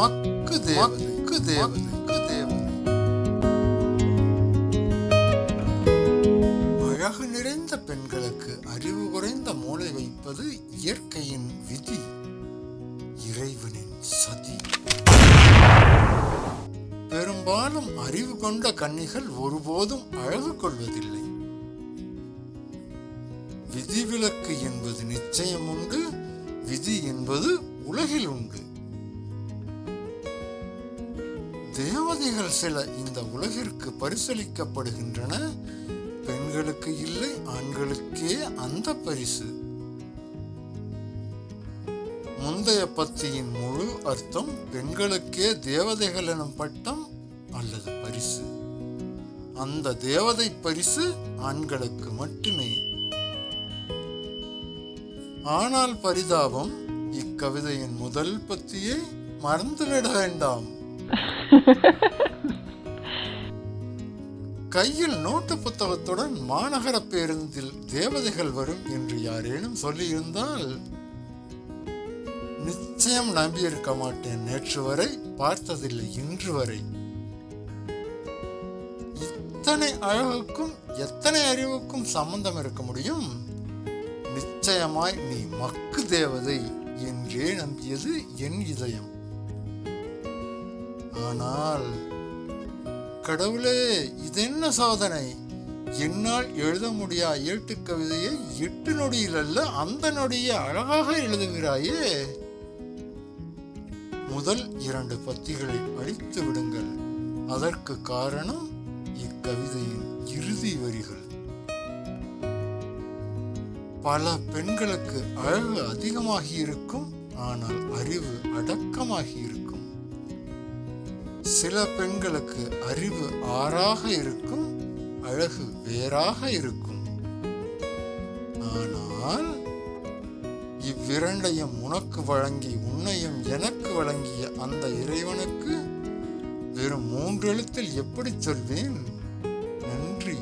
மக்கு தேவதைக்கு தேவதைக்கு தேவதை. அழகு நிறைந்த பெண்களுக்கு அறிவு குறைந்த மூளை வைப்பது இயற்கையின் விதி. இறைவனின் சதி. பெரும்பாலும் அறிவு கொண்ட கன்னிகள் ஒருபோதும் அழகு கொள்வதில்லை. விதிவிலக்கு என்பது நிச்சயம் உண்டு விதி என்பது உலகில் உண்டு. தேவதைகள் சில இந்த உலகிற்கு பரிசளிக்கப்படுகின்றன. பெண்களுக்கு இல்லை ஆண்களுக்கே அந்த பரிசு. முந்தைய பத்தியின் முழு அர்த்தம் பெண்களுக்கே தேவதைகள் எனும் பட்டம் அல்லது பரிசு. அந்த தேவதை பரிசு ஆண்களுக்கு மட்டுமே. ஆனால் பரிதாபம் இக்கவிதையின் முதல் பத்தியை மறந்துவிட வேண்டாம். கையில் நோட்டு புத்தகத்துடன் மாநகர பேருந்தில் தேவதைகள் வரும் என்று யாரேனும் சொல்லியிருந்தால் நிச்சயம் நம்பியிருக்க மாட்டேன் நேற்று வரை பார்த்ததில்லை இன்று வரை. இத்தனை அழகுக்கும் எத்தனை அறிவுக்கும் சம்பந்தம் இருக்க முடியும்? நிச்சயமாய் நீ மக்கு தேவதை என்றே நம்பியது என் இதயம். ஆனால் கடவுளே இதென்ன சாதனை? என்னால் எழுத முடியா ஏட்டு கவிதையை எட்டு நொடியில் அல்ல அந்த நொடியை அழகாக எழுதுகிறாயே? முதல் இரண்டு பத்திகளை அழித்து விடுங்கள். அதற்கு காரணம் இக்கவிதையின் இறுதி வரிகள். பல பெண்களுக்கு அழகு அதிகமாகி இருக்கும் ஆனால் அறிவு அடக்கமாகி இருக்கும் சில பெண்களுக்கு அறிவு ஆறாக இருக்கும் அழகு வேறாக இருக்கும். ஆனால் இவ்விரண்டையும் உனக்கு வழங்கி உன்னையும் எனக்கு வழங்கிய அந்த இறைவனுக்கு வெறும் மூன்றெழுத்தில் எப்படி சொல்வேன்? நன்றி.